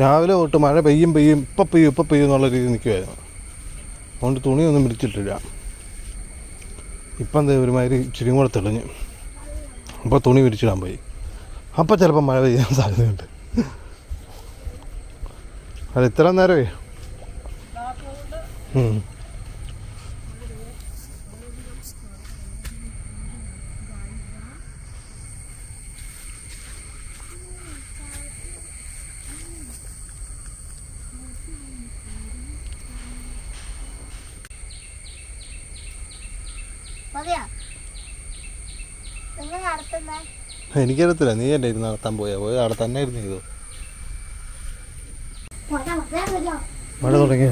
രാവിലെ തൊട്ട് മഴ പെയ്യും പെയ്യും ഇപ്പം പെയ്യും ഇപ്പം പെയ്യും എന്നുള്ള രീതിയിൽ നിൽക്കുമായിരുന്നു അതുകൊണ്ട് തുണിയൊന്നും വിരിച്ചിട്ടില്ല. ഇപ്പം ഒരുമാതിരി ഇച്ചിരി കൂടെ തെളിഞ്ഞു. അപ്പോൾ തുണി വിരിച്ചിടാൻ പോയി. അപ്പോൾ ചിലപ്പോൾ മഴ പെയ്യാൻ സാധ്യതയുണ്ട്. അത് ഇത്ര നേരമേ? എനിക്കറിയത്തില്ല. നീ എന്റെ ഇരുന്ന് നടത്താൻ പോയാ? പോയി അവിടെ തന്നെ ഇരുന്ന് ചെയ്തു? മഴ തുടങ്ങിയ.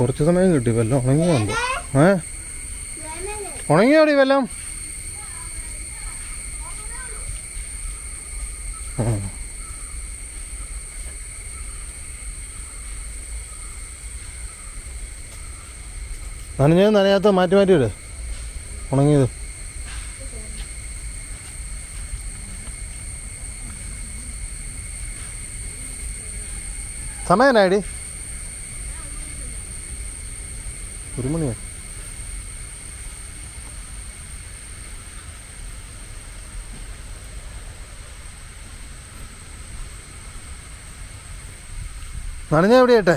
കുറച്ച് സമയം കിട്ടി. വല്ലതും ഉണങ്ങി വന്നു. ഏ? ഉണങ്ങിയോടി വല്ലതും? ആ. നനഞ്ഞത് നനയാത്ത മാറ്റി മാറ്റി ഇട്. ഉണങ്ങിയത്. സമയനായിടി. ഒരു മണിയാണ് നനഞ്ഞ പിന്നെ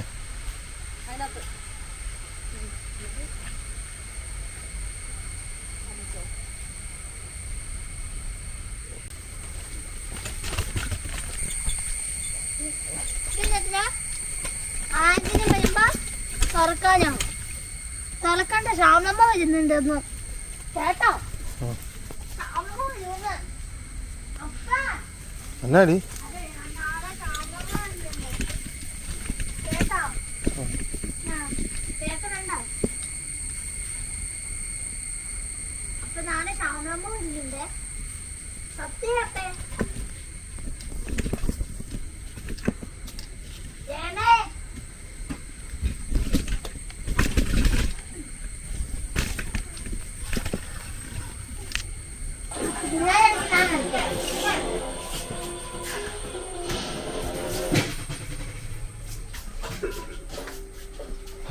തുറക്കാനോ തുറക്കണ്ട ശ്യാമമ്മ വരുന്നുണ്ടെന്ന്. കേട്ടോ? എന്നാടി? അപ്പൊ നാളെ ശ്യാമമ്മ വരുന്നുണ്ട്. സത്യത്തെ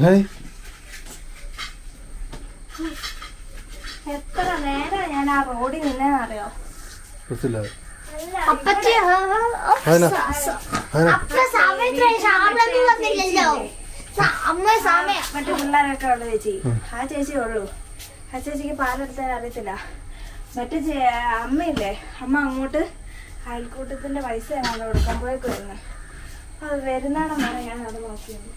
ഏയ് എത്ര നേരം ഞാൻ ആ റോഡിൽ നിന്നറിയോ മറ്റു പിള്ളേരൊക്കെ ഉള്ളു ചേച്ചി. ആ ചേച്ചി ഉള്ളൂ. ആ ചേച്ചിക്ക് പാലെടുത്താൻ അറിയത്തില്ല. മറ്റേ അമ്മയില്ലേ? അമ്മ അങ്ങോട്ട് അയൽക്കൂട്ടത്തിന്റെ പൈസ ഞങ്ങൾ കൊടുക്കാൻ പോയേക്കുമായിരുന്നു അത് വരുന്നാണെന്ന് വരെ ഞാൻ അത് നോക്കിയത്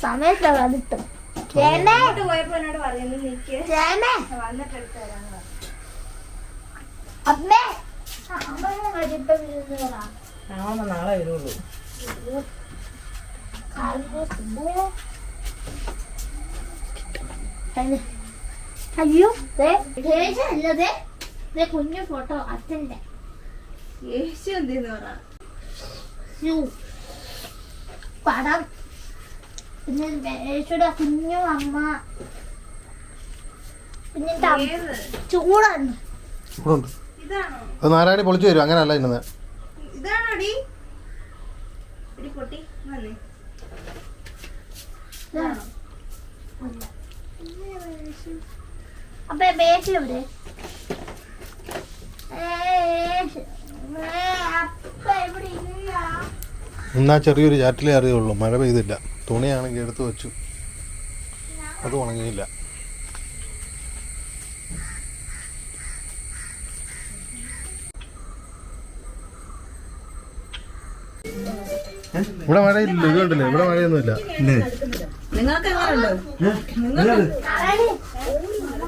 സമയത്ത് വന്നിട്ട് ജയനേ അങ്ങോട്ട് പോയപ്പോ എന്നോട് പറയുന്നു നിക്ക്. വന്നിട്ട് എടുത്തു തരാന്ന് പറഞ്ഞു. അമ്മേ. അമ്മ വരുമ്പോ വരുന്നതാ നാളെ വരുള്ളൂ. അയ്യോ. അല്ലത് കുഞ്ഞു ഫോട്ടോ അച്ഛന്റെ യേശു എന്തെന്ന് പറ? യു. പടം. പിന്നെ യേശുടെ കുഞ്ഞു അമ്മ. പിന്നെ ചൂടാണ് അത് നാരായണി പൊളിച്ചു വരും അങ്ങനല്ല ഇന്നത് ഇതാണോടി? എടി പൊട്ടി വന്നേ. ഇതാണോ? അപ്പൊ ബേസ് എവിടെ? എന്നാ ചെറിയൊരു ചാറ്റിലേ അറിയുള്ളൂ. മഴ പെയ്തില്ല. തുണിയാണെങ്കിൽ എടുത്തു വെച്ചു. അത് ഉണങ്ങിയില്ല? ഇവിടെ മഴയില്ല. ഇത് കണ്ടില്ലേ? ഇവിടെ മഴയൊന്നുമില്ല. നിങ്ങൾക്ക്?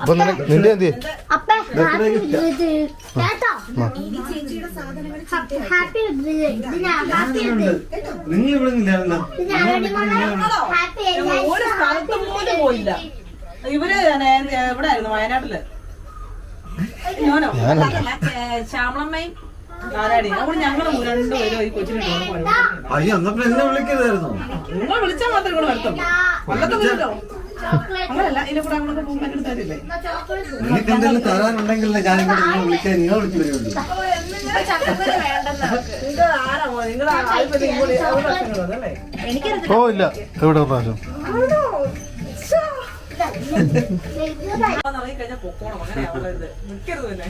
അപ്പൊ നിനക്ക് നിന്റെ എന്ത്? നിങ്ങൾ ഇവിടെ ഇല്ലായിരുന്നോ ഹാപ്പി ഒരു സ്ഥലത്തും പോലും പോയില്ല. ഇവർ എവിടെ ആയിരുന്നു വയനാട്ടിൽ. ഞാനോ? ശ്യാമളമ്മയും ഞങ്ങൾ രണ്ടുപേരും ഈ കൊച്ചിനെ കൊണ്ട് പോയത്. അയ്യോ എന്നപ്പോ എന്നെ വിളിക്കരുതായിരുന്നോ നിങ്ങൾ വിളിച്ചാൽ മാത്രമേ ഇവിടെ വരത്തുള്ളൂ. കൊല്ലത്ത് വിളിച്ചോ അങ്ങനല്ല ഇതിനെ കൂടെ അങ്ങോട്ട് പോകുമ്പോൾ എന്റെ അടുത്ത് തരില്ലേ? നിങ്ങൾക്ക് എന്തെങ്കിലും തരാനുണ്ടെങ്കിലേ ഞാൻ ഇവിടെ വിളിക്കാൻ നിങ്ങൾ വിളിച്ചു വരുള്ളൂ നിങ്ങൾ ആരാ ഇങ്ങോട്ട് അല്ലേ ഓ ഇല്ല. എവിടെ പ്രാവശ്യം കഴിഞ്ഞാൽ പൊക്കോണം. അങ്ങനെ നിൽക്കരുത് പിന്നെ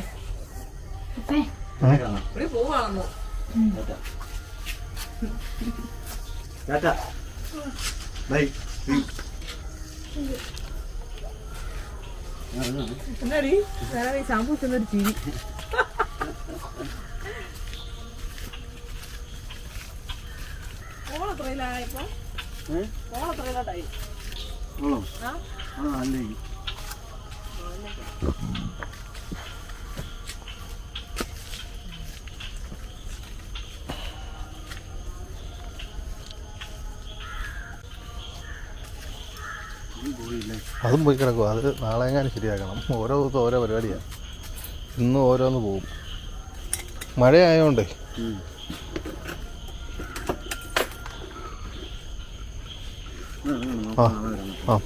ബൈ. എന്നാടി? ഷാമ്പൂ ചെന്നൊരു ചിരി. ഓളെത്രയിലായപ്പോ ഉള്ളോ ആ അല്ലേ. അതും പോയി കിടക്കും അത് നാളെ എങ്ങാനും ശരിയാക്കണം. ഓരോ ദിവസം ഓരോ പരിപാടിയാണ് ഇന്നും ഓരോന്ന് പോകും. മഴയായോണ്ടേ. ആ ആ.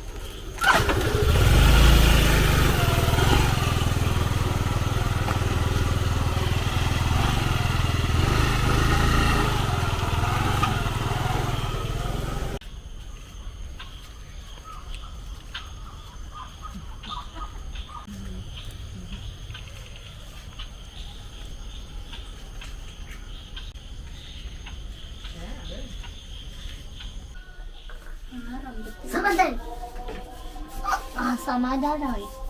ആ സമാധാനമായി ആരാ പറഞ്ഞത്